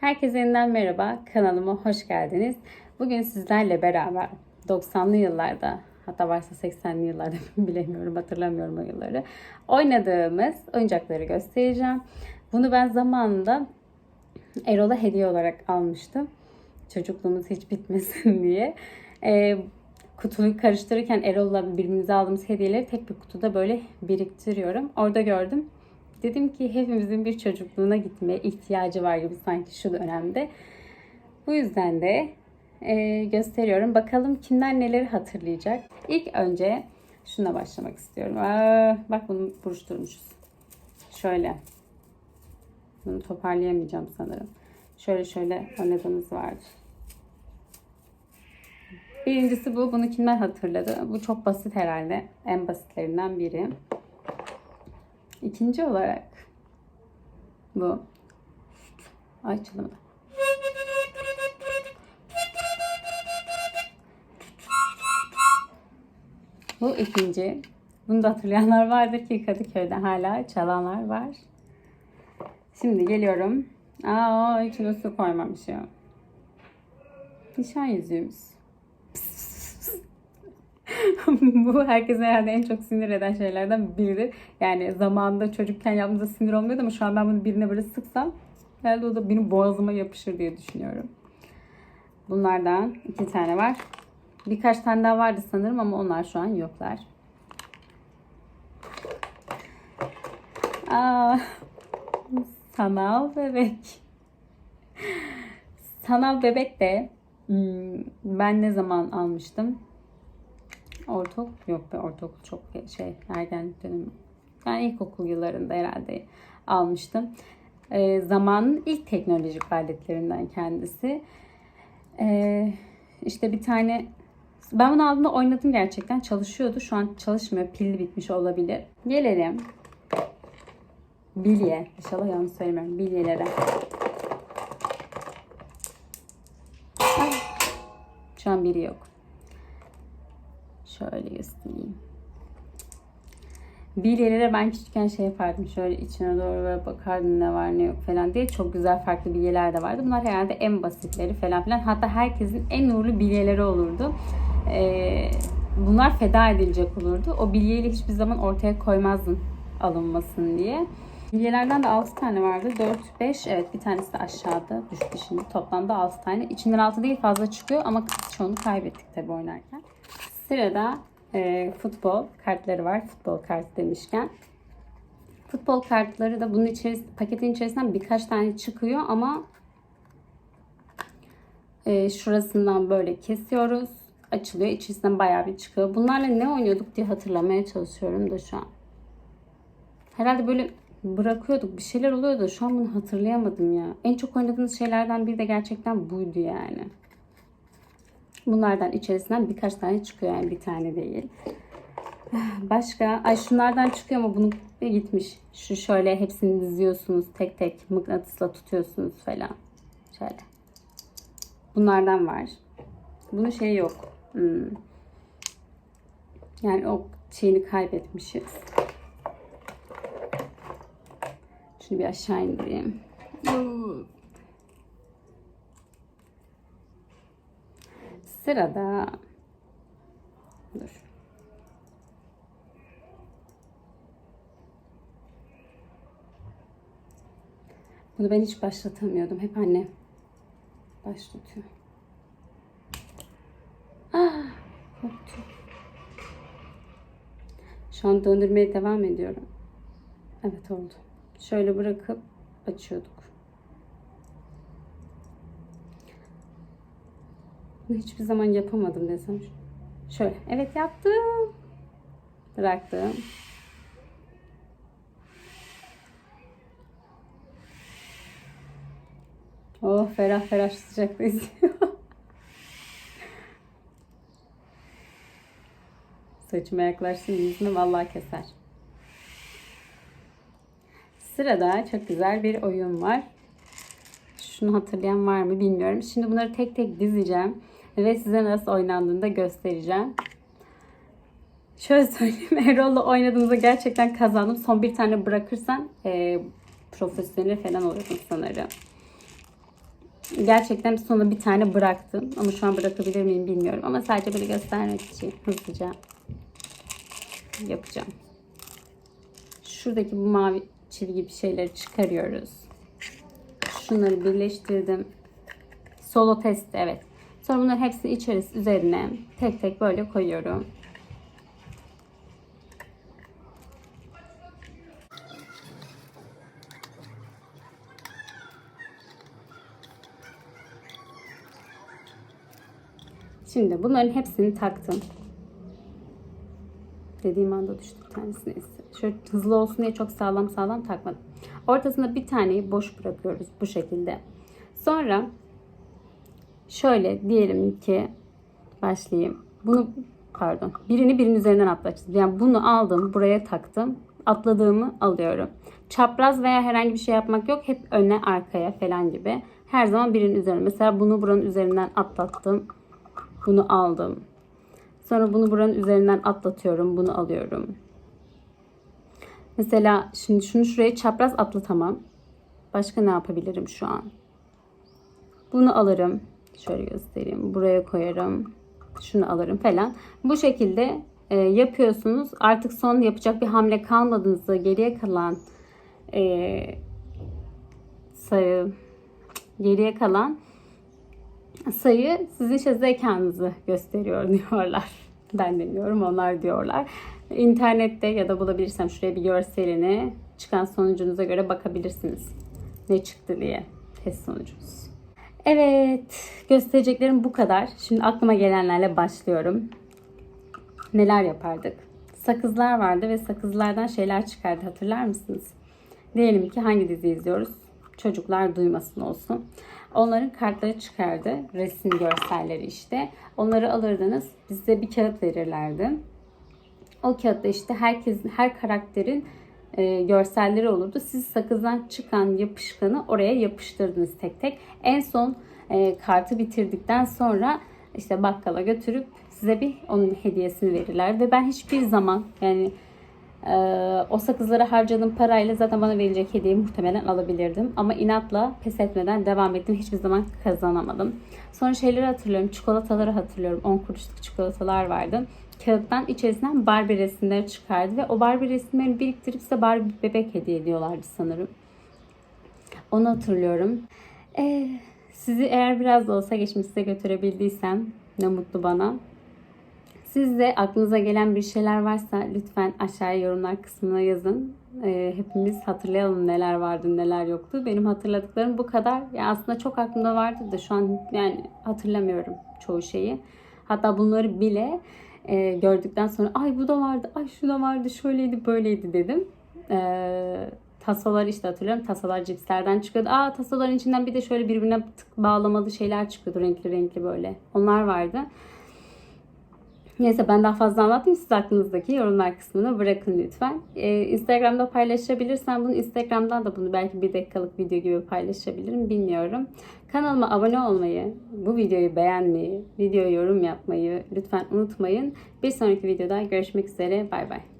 Herkese yeniden merhaba. Kanalıma hoş geldiniz. Bugün sizlerle beraber 90'lı yıllarda hatta varsa 80'li yıllarda bilemiyorum hatırlamıyorum o yılları oynadığımız oyuncakları göstereceğim. Bunu ben zamanında Erol'a hediye olarak almıştım. Çocukluğumuz hiç bitmesin diye. Ee, kutuyu karıştırırken Erol'la birbirimize aldığımız hediyeleri tek bir kutuda böyle biriktiriyorum. Orada gördüm. Dedim ki hepimizin bir çocukluğuna gitmeye ihtiyacı var gibi sanki şu dönemde. Bu yüzden de e, gösteriyorum. Bakalım kimler neleri hatırlayacak. İlk önce şuna başlamak istiyorum. Aa, bak bunu buruşturmuşuz. Şöyle. Bunu toparlayamayacağım sanırım. Şöyle şöyle oynadığımız vardı. Birincisi bu. Bunu kimler hatırladı? Bu çok basit herhalde. En basitlerinden biri. İkinci olarak bu. Ay. Bu ikinci. Bunu da hatırlayanlar vardır ki Kadıköy'de hala çalanlar var. Şimdi geliyorum. Aa içine su koymamış ya. Nişan yüzüğümüz. Bu herkese herhalde en çok sinir eden şeylerden biridir. Yani zamanında çocukken yaptığımda sinir olmuyordu ama şu an ben bunu birine böyle sıksam herhalde o da benim boğazıma yapışır diye düşünüyorum. Bunlardan iki tane var. Birkaç tane daha vardı sanırım ama onlar şu an yoklar. Aa, sanal bebek. Sanal bebek de hmm, ben ne zaman almıştım? Ortaokul yok be ortaokul çok şey ergenlik dönemi. Yani ilkokul yıllarında herhalde almıştım. E, zamanın ilk teknolojik aletlerinden kendisi. E, işte bir tane ben bunu aldığımda oynadım gerçekten. Çalışıyordu. Şu an çalışmıyor. Pilli bitmiş olabilir. Gelelim. Bilye. İnşallah yanlış söylemiyorum. Bilyelere. Şu an biri yok. Şöyle göstereyim. Bilyelere ben küçükken şey yapardım. Şöyle içine doğru böyle bakardım ne var ne yok falan diye. Çok güzel farklı bilyeler de vardı. Bunlar herhalde en basitleri falan filan. Hatta herkesin en uğurlu bilyeleri olurdu. Ee, bunlar feda edilecek olurdu. O bilyeyle hiçbir zaman ortaya koymazdın alınmasın diye. Bilyelerden de 6 tane vardı. 4, 5. Evet bir tanesi de aşağıda düştü şimdi. Toplamda 6 tane. İçinden 6 değil fazla çıkıyor ama çoğunu kaybettik tabii oynarken. Sırada e, futbol kartları var. Futbol kart demişken. Futbol kartları da bunun içerisinde, paketin içerisinden birkaç tane çıkıyor ama e, şurasından böyle kesiyoruz. Açılıyor. İçerisinden bayağı bir çıkıyor. Bunlarla ne oynuyorduk diye hatırlamaya çalışıyorum da şu an. Herhalde böyle bırakıyorduk. Bir şeyler oluyordu. Şu an bunu hatırlayamadım ya. En çok oynadığımız şeylerden biri de gerçekten buydu yani. Bunlardan içerisinden birkaç tane çıkıyor yani bir tane değil. Başka, ay şunlardan çıkıyor ama bunun gitmiş. Şu şöyle hepsini diziyorsunuz tek tek mıknatısla tutuyorsunuz falan. Şöyle. Bunlardan var. Bunun şeyi yok. Hmm. Yani o şeyini kaybetmişiz. Şunu bir aşağı indireyim. Sırada dur. Bunu ben hiç başlatamıyordum. Hep anne başlatıyor. Ah, koptu. Şu an döndürmeye devam ediyorum. Evet oldu. Şöyle bırakıp açıyorduk. Bunu hiçbir zaman yapamadım desem. Şöyle. Evet yaptım. Bıraktım. Oh ferah ferah sıcakta izliyor. Saçıma yaklaşsın yüzünü vallahi keser. Sırada çok güzel bir oyun var. Şunu hatırlayan var mı bilmiyorum. Şimdi bunları tek tek dizeceğim. Ve size nasıl oynandığını da göstereceğim. Şöyle söyleyeyim. Erol'la oynadığımızda gerçekten kazandım. Son bir tane bırakırsan e, profesyonel falan olurdum sanırım. gerçekten sonra bir tane bıraktım. Ama şu an bırakabilir miyim bilmiyorum. Ama sadece böyle göstermek için hızlıca yapacağım. Şuradaki bu mavi çizgi bir şeyleri çıkarıyoruz. Şunları birleştirdim. Solo test evet. Sonra bunların hepsini içerisi üzerine tek tek böyle koyuyorum. Şimdi bunların hepsini taktım. Dediğim anda düştü bir tanesi neyse. Şöyle hızlı olsun diye çok sağlam sağlam takmadım. Ortasında bir taneyi boş bırakıyoruz bu şekilde. Sonra şöyle diyelim ki başlayayım. Bunu pardon birini birinin üzerinden atlatacağız. Yani bunu aldım buraya taktım. Atladığımı alıyorum. Çapraz veya herhangi bir şey yapmak yok. Hep öne arkaya falan gibi. Her zaman birinin üzerine. Mesela bunu buranın üzerinden atlattım. Bunu aldım. Sonra bunu buranın üzerinden atlatıyorum. Bunu alıyorum. Mesela şimdi şunu şuraya çapraz atlatamam. Başka ne yapabilirim şu an? Bunu alırım. Şöyle göstereyim. Buraya koyarım. Şunu alırım falan. Bu şekilde e, yapıyorsunuz. Artık son yapacak bir hamle kalmadığınızda geriye kalan e, sayı geriye kalan sayı sizin işte zekanızı gösteriyor diyorlar. Ben demiyorum onlar diyorlar. İnternette ya da bulabilirsem şuraya bir görselini çıkan sonucunuza göre bakabilirsiniz. Ne çıktı diye test sonucunuz. Evet göstereceklerim bu kadar. Şimdi aklıma gelenlerle başlıyorum. Neler yapardık? Sakızlar vardı ve sakızlardan şeyler çıkardı hatırlar mısınız? Diyelim ki hangi dizi izliyoruz? Çocuklar duymasın olsun. Onların kartları çıkardı. Resim görselleri işte. Onları alırdınız. Bize bir kağıt verirlerdi. O kağıtta işte herkes her karakterin e, görselleri olurdu. Siz sakızdan çıkan yapışkanı oraya yapıştırdınız tek tek. En son e, kartı bitirdikten sonra işte bakkala götürüp size bir onun hediyesini verirler ve ben hiçbir zaman yani e, o sakızlara harcadığım parayla zaten bana verilecek hediyeyi muhtemelen alabilirdim. Ama inatla pes etmeden devam ettim. Hiçbir zaman kazanamadım. Sonra şeyleri hatırlıyorum. Çikolataları hatırlıyorum. 10 kuruşluk çikolatalar vardı. Kağıttan içerisinden Barbie resimleri çıkardı ve o Barbie resimlerini biriktirip size Barbie bebek hediye ediyorlardı sanırım. Onu hatırlıyorum. Ee, sizi eğer biraz da olsa geçmişte götürebildiysem ne mutlu bana. Siz de aklınıza gelen bir şeyler varsa lütfen aşağıya yorumlar kısmına yazın. Ee, hepimiz hatırlayalım neler vardı neler yoktu. Benim hatırladıklarım bu kadar. Yani aslında çok aklımda vardı da şu an yani hatırlamıyorum çoğu şeyi. Hatta bunları bile e, gördükten sonra ay bu da vardı, ay şu da vardı, şöyleydi, böyleydi dedim. E, tasolar işte hatırlıyorum. Tasolar cipslerden çıkıyordu. Aa tasoların içinden bir de şöyle birbirine tık bağlamalı şeyler çıkıyordu renkli renkli böyle. Onlar vardı. Neyse ben daha fazla anlatmayayım. Siz aklınızdaki yorumlar kısmına bırakın lütfen. Ee, Instagram'da paylaşabilirsem bunu Instagram'dan da bunu belki bir dakikalık video gibi paylaşabilirim. Bilmiyorum. Kanalıma abone olmayı, bu videoyu beğenmeyi, videoya yorum yapmayı lütfen unutmayın. Bir sonraki videoda görüşmek üzere. Bay bay.